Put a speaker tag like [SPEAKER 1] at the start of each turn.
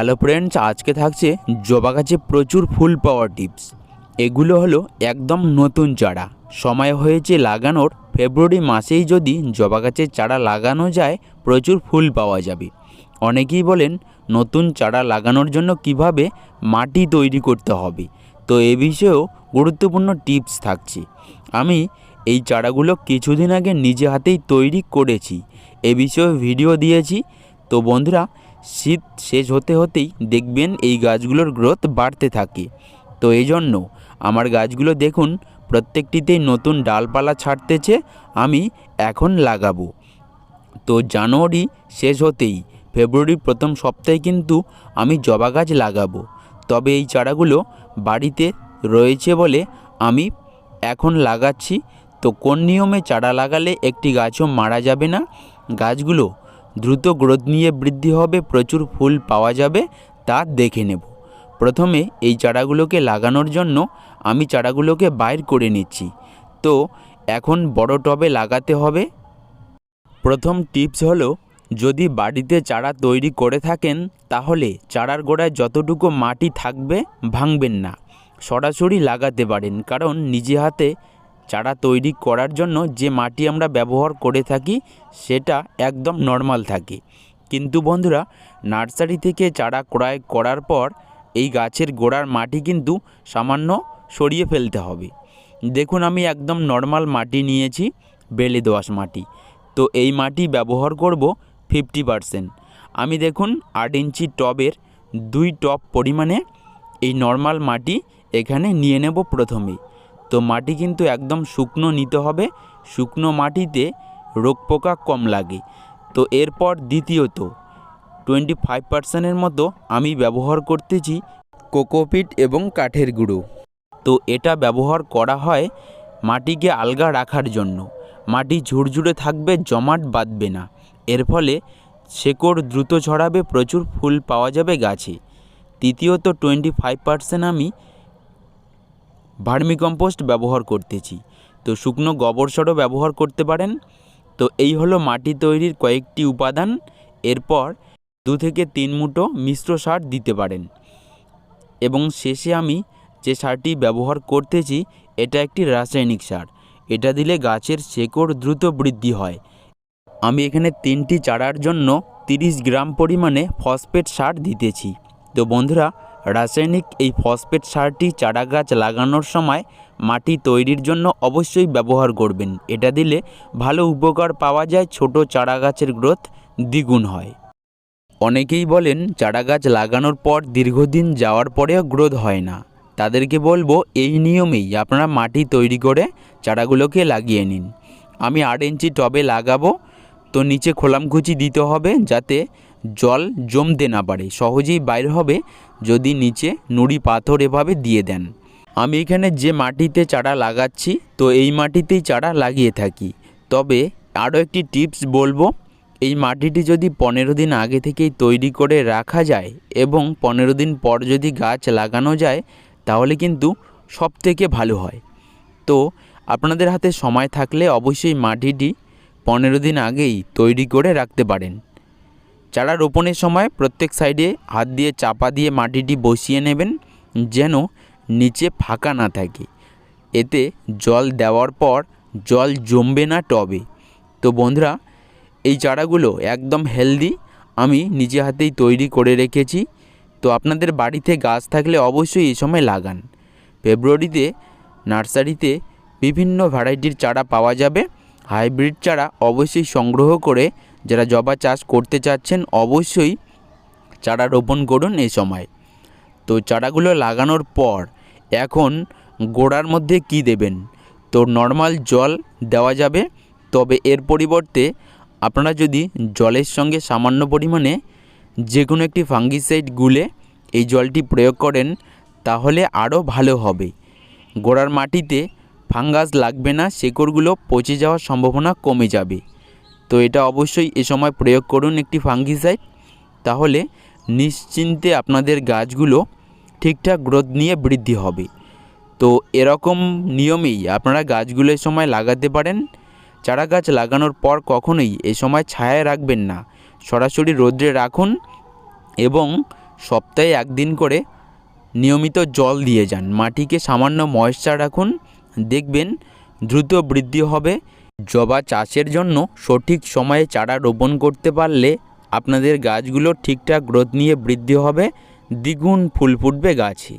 [SPEAKER 1] Hello friends আজকে থাকছে জবা গাছে প্রচুর ফুল পাওয়ার টিপস এগুলো হলো একদম নতুন চারা। সময় হয়েছে লাগানোর, ফেব্রুয়ারি মাসেই যদি জবা গাছের চারা লাগানো যায়, প্রচুর ফুল পাওয়া যাবে। অনেকেই বলেন, নতুন চারা লাগানোর জন্য কীভাবে মাটি তৈরি করতে হবে? তো এ বিষয়েও গুরুত্বপূর্ণ টিপস থাকছে। আমি এই চারাগুলো কিছুদিন আগে নিজে হাতেই তৈরি করেছি। এ বিষয়ে ভিডিও দিয়েছি। তো বন্ধুরা শীত শেষ হতে হতেই দেখবেন এই গাছগুলোর গ্রোথ বাড়তে থাকে। তো এই জন্য আমার গাছগুলো দেখুন, প্রত্যেকটিতেই নতুন ডালপালা ছাড়তেছে, আমি এখন লাগাবো। তো জানুয়ারি শেষ হতেই ফেব্রুয়ারির প্রথম সপ্তাহে কিন্তু আমি জবা গাছ লাগাবো। তবে এই চারাগুলো বাড়িতে রয়েছে বলে আমি এখন লাগাচ্ছি। তো কোন নিয়মে চারা লাগালে একটি গাছও মারা যাবে না? গাছগুলো দ্রুত গ্রোথ নিয়ে বৃদ্ধি হবে, প্রচুর ফুল পাওয়া যাবে, তা দেখে নেব। প্রথমে এই চারাগুলোকে লাগানোর জন্য আমি চারাগুলোকে বাইর করে নিচ্ছি। তো, এখন বড় টবে লাগাতে হবে। প্রথম টিপস হলো, যদি বাড়িতে চারা তৈরি করে থাকেন, তাহলে চারার গোড়ায় যতটুকু মাটি থাকবে, ভাঙবেন না। সরাসরি লাগাতে পারেন, কারণ নিজে হাতে চারা তৈরি করার জন্য যে মাটি আমরা ব্যবহার করে থাকি, সেটা একদম নর্মাল থাকে। কিন্তু বন্ধুরা, নার্সারি থেকে চারা ক্রয় করার পর এই গাছের গোড়ার মাটি কিন্তু সামান্য সরিয়ে ফেলতে হবে। দেখুন, আমি একদম নর্মাল মাটি নিয়েছি, বেলে দোআঁশ মাটি। তো এই মাটি ব্যবহার করব ফিফটি পারসেন্ট আমি দেখুন, আট ইঞ্চি টবের দুই টব পরিমাণে এই নর্মাল মাটি এখানে নিয়ে নেব প্রথমেই তো মাটি কিন্তু একদম শুকনো নিতে হবে। শুকনো মাটিতে রোগ পোকা কম লাগে। তো এরপর দ্বিতীয়ত টোয়েন্টি ফাইভ পার্সেন্টের মতো আমি ব্যবহার করতেছি কোকোপিট এবং কাঠের গুঁড়ো। তো এটা ব্যবহার করা হয় মাটিকে আলগা রাখার জন্য। মাটি ঝুরঝুরে থাকবে, জমাট বাঁধবে না। এর ফলে শেকড় দ্রুত ছড়াবে, প্রচুর ফুল পাওয়া যাবে গাছে। তৃতীয়ত টোয়েন্টি ফাইভ পার্সেন্ট আমি ভার্মিকম্পোস্ট ব্যবহার করতেছি। তো শুকনো গোবর সারও ব্যবহার করতে পারেন। তো এই হলো মাটি তৈরির কয়েকটি উপাদান। এরপর দু থেকে তিন মুঠো মিশ্র সার দিতে পারেন। এবং শেষে আমি যে সারটি ব্যবহার করতেছি, এটা একটি রাসায়নিক সার। এটা দিলে গাছের শেকড় দ্রুত বৃদ্ধি হয়। আমি এখানে তিনটি চারার জন্য তিরিশ গ্রাম পরিমাণে ফসফেট সার দিতেছি। তো বন্ধুরা রাসায়নিক এই ফসফেট সারটি চারা গাছ লাগানোর সময় মাটি তৈরির জন্য অবশ্যই ব্যবহার করবেন। এটা দিলে ভালো উপকার পাওয়া যায়, ছোট চারা গাছের গ্রোথ দ্বিগুণ হয়। অনেকেই বলেন চারা গাছ লাগানোর পর দীর্ঘদিন যাওয়ার পরেও গ্রোথ হয় না। তাদেরকে বলব, এই নিয়মেই আপনারা মাটি তৈরি করে চারাগুলোকে লাগিয়ে নিন। আমি আট ইঞ্চি টবে লাগাবো, তো নিচে খোলামকুচি দিতে হবে যাতে জল জমতে না পারে, সহজেই বাইর হবে যদি নিচে নুড়ি পাথর এভাবে দিয়ে দেন। আমি এখানে যে মাটিতে চারা লাগাচ্ছি, তো এই মাটিতেই চারা লাগিয়ে থাকি। তবে আরও একটি টিপস বলব, এই মাটিটি যদি পনেরো দিন আগে থেকেই তৈরি করে রাখা যায় এবং পনেরো দিন পর যদি গাছ লাগানো যায়, তাহলে কিন্তু সব থেকে ভালো হয়। তো আপনাদের হাতে সময় থাকলে অবশ্যই মাটিটি পনেরো দিন আগেই তৈরি করে রাখতে পারেন। চারা রোপণের সময় প্রত্যেক সাইডে হাত দিয়ে চাপা দিয়ে মাটিটি বসিয়ে নেবেন, যেন নিচে ফাঁকা না থাকে। এতে জল দেওয়ার পর জল জমবে না টবে। তো বন্ধুরা, এই চারাগুলো একদম হেলদি, আমি নিজে হাতেই তৈরি করে রেখেছি। তো আপনাদের বাড়িতে গাছ থাকলে অবশ্যই এই সময় লাগান। ফেব্রুয়ারিতে নার্সারিতে বিভিন্ন ভ্যারাইটির চারা পাওয়া যাবে। হাইব্রিড চারা অবশ্যই সংগ্রহ করে যারা জবা চাষ করতে চাচ্ছেন অবশ্যই চারা রোপণ করুন এই সময়। তো চারাগুলো লাগানোর পর এখন গোড়ার মধ্যে কি দেবেন? তো নর্মাল জল দেওয়া যাবে। তবে এর পরিবর্তে আপনারা যদি জলের সঙ্গে সামান্য পরিমাণে যে কোনো একটি ফাঙ্গিসাইড গুলে এই জলটি প্রয়োগ করেন, তাহলে আরও ভালো হবে। গোড়ার মাটিতে ফাঙ্গাস লাগবে না, শেকড়গুলো পচে যাওয়ার সম্ভাবনা কমে যাবে। তো এটা অবশ্যই এ সময় প্রয়োগ করুন একটি ফাঙ্গিসাইড। তাহলে নিশ্চিন্তে আপনাদের গাছগুলো ঠিকঠাক গ্রোথ নিয়ে বৃদ্ধি হবে। তো এরকম নিয়মেই আপনারা গাছগুলো সময় লাগাতে পারেন। চারা গাছ লাগানোর পর কখনোই এ সময় ছায়ায় রাখবেন না। সরাসরি রোদ্রে রাখুন এবং সপ্তাহে একদিন করে নিয়মিত জল দিয়ে যান। মাটিকে সামান্য ময়েশ্চার রাখুন। দেখবেন দ্রুত বৃদ্ধি হবে। জবা চাষের জন্য সঠিক সময়ে চারা রোপণ করতে পারলে আপনাদের গাছগুলো ঠিকঠাক গ্রোথ নিয়ে বৃদ্ধি হবে, দ্বিগুণ ফুল ফুটবে গাছে।